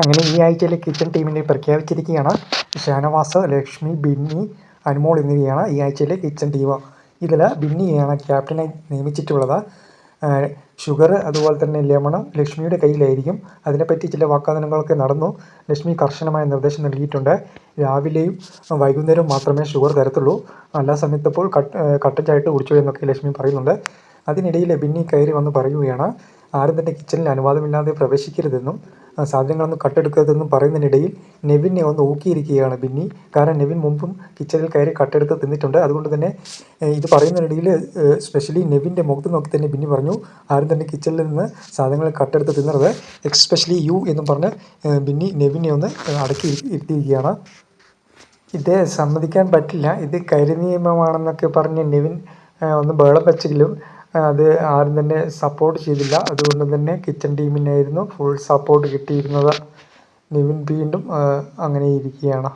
അങ്ങനെ ഈ ആഴ്ചയിലെ കിച്ചൺ ടീമിനെ പ്രഖ്യാപിച്ചിരിക്കുകയാണ്. ഷാനവാസ് ലക്ഷ്മി ബിന്നി അനുമോൾ എന്നിവയാണ് ഈ ആഴ്ചയിലെ കിച്ചൺ ടീം ഇതിൽ ബിന്നിയാണ് ക്യാപ്റ്റനെ നിയമിച്ചിട്ടുള്ളത്. ഷുഗർ അതുപോലെ തന്നെ ലെമണും ലക്ഷ്മിയുടെ കയ്യിലായിരിക്കും. അതിനെപ്പറ്റി ചില വാഗ്ദാനങ്ങളൊക്കെ നടന്നു. ലക്ഷ്മി കർശനമായ നിർദ്ദേശം നൽകിയിട്ടുണ്ട്. രാവിലെയും വൈകുന്നേരവും മാത്രമേ ഷുഗർ തരത്തുള്ളൂ. നല്ല സമയത്തപ്പോൾ കട്ട് കട്ടച്ചായിട്ട് കുടിച്ചു എന്നൊക്കെ ലക്ഷ്മി പറയുന്നുണ്ട്. അതിനിടയിൽ ബിന്നി കയറി വന്ന് പറയുകയാണ് ആരും തന്നെ കിച്ചണിൽ അനുവാദമില്ലാതെ പ്രവേശിക്കരുതെന്നും സാധനങ്ങളൊന്നും കട്ടെടുക്കരുതെന്നും പറയുന്നതിനിടയിൽ നെവിനെ ഒന്ന് ഊക്കിയിരിക്കുകയാണ് ബിന്നി. കാരണം നെവിൻ മുമ്പും കിച്ചണിൽ കയറി കട്ടെടുത്ത് തിന്നിട്ടുണ്ട്. അതുകൊണ്ട് തന്നെ ഇത് പറയുന്നതിനിടയിൽ സ്പെഷ്യലി നെവിന്റെ മുഖത്ത് നോക്കി തന്നെ ബിന്നി പറഞ്ഞു ആരും തന്നെ കിച്ചണിൽ നിന്ന് സാധനങ്ങൾ കട്ടെടുത്ത് തിന്നരുത്. എക്സ്പെഷ്യലി യു എന്നും പറഞ്ഞ് ബിന്നി നെവിനെ ഒന്ന് അടക്കി ഇരുത്തിയിരിക്കുകയാണ്. ഇത് സമ്മതിക്കാൻ പറ്റില്ല. ഇത് കരിനിയമമാണെന്നൊക്കെ പറഞ്ഞ് നെവിൻ ഒന്ന് ബഹളം വെച്ചെങ്കിലും അത് ആരും തന്നെ സപ്പോർട്ട് ചെയ്തില്ല. അതുകൊണ്ട് തന്നെ കിച്ചൺ ടീമിനായിരുന്നു ഫുൾ സപ്പോർട്ട് കിട്ടിയിരുന്നത്. നിവിൻ വീണ്ടും അങ്ങനെ ഇരിക്കുകയാണ്.